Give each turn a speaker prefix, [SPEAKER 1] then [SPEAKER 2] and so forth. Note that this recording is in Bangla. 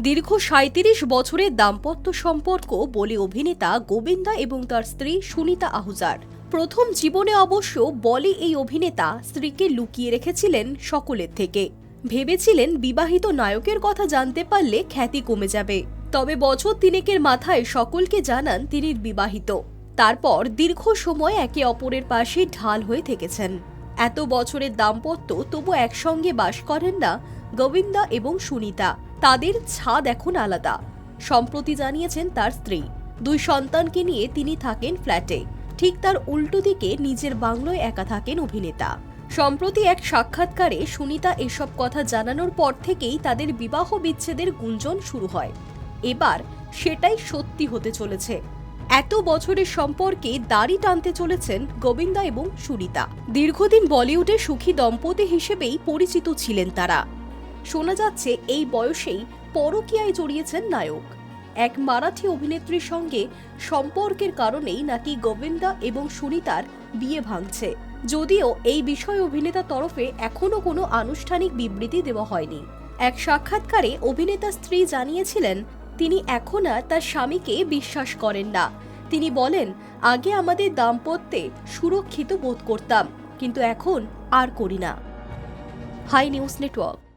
[SPEAKER 1] দীর্ঘ সাঁত্রিশ বছরের দাম্পত্য সম্পর্ক বলে অভিনেতা গোবিন্দা এবং তার স্ত্রী সুনিতা আহুজার। প্রথম জীবনে অবশ্য বলে এই অভিনেতা স্ত্রীকে লুকিয়ে রেখেছিলেন সকলের থেকে। ভেবেছিলেন বিবাহিত নায়কের কথা জানতে পারলে খ্যাতি কমে যাবে। তবে বছর তিনেকের মাথায় সকলকে জানান তিনি বিবাহিত। তারপর দীর্ঘ সময় একে অপরের পাশে ঢাল হয়ে থেকেছেন। এত বছরের দাম্পত্য তবু একসঙ্গে বাস করেন না গোবিন্দা এবং সুনিতা। তাদের ছাদ এখন আলাদা। সম্প্রতি জানিয়েছেন তার স্ত্রী। দুই সন্তানকে নিয়ে তিনি থাকেন ফ্ল্যাটে। ঠিক তার উল্টো দিকে নিজের বাংলোয় একা থাকেন অভিনেতা। সম্প্রতি এক সাক্ষাৎকারে সুনিতা এসব কথা জানানোর পর থেকেই তাদের বিবাহ বিচ্ছেদের গুঞ্জন শুরু হয়। এবার সেটাই সত্যি হতে চলেছে। এত বছরের সম্পর্কে দাড়ি টানতে চলেছেন গোবিন্দা এবং সুনিতা। দীর্ঘদিন বলিউডে সুখী দম্পতি হিসেবেই পরিচিত ছিলেন তারা। শোনা যাচ্ছে এই বয়সেই পরকীয়ায় জড়িয়েছেন নায়ক। এক মারাঠি অভিনেত্রীর সঙ্গে সম্পর্কের কারণেই নাকি গোবিন্দা এবং সুনিতার বিয়ে ভাঙছে। যদিও এই বিষয়ে অভিনেতা তরফে এখনও কোনো আনুষ্ঠানিক বিবৃতি দেওয়া হয়নি। এক সাক্ষাৎকারে অভিনেতা স্ত্রী জানিয়েছিলেন, তিনি এখন আর তার স্বামীকে বিশ্বাস করেন না। তিনি বলেন, আগে আমাদের দাম্পত্যে সুরক্ষিত বোধ করতাম, কিন্তু এখন আর করি না। Hi news network.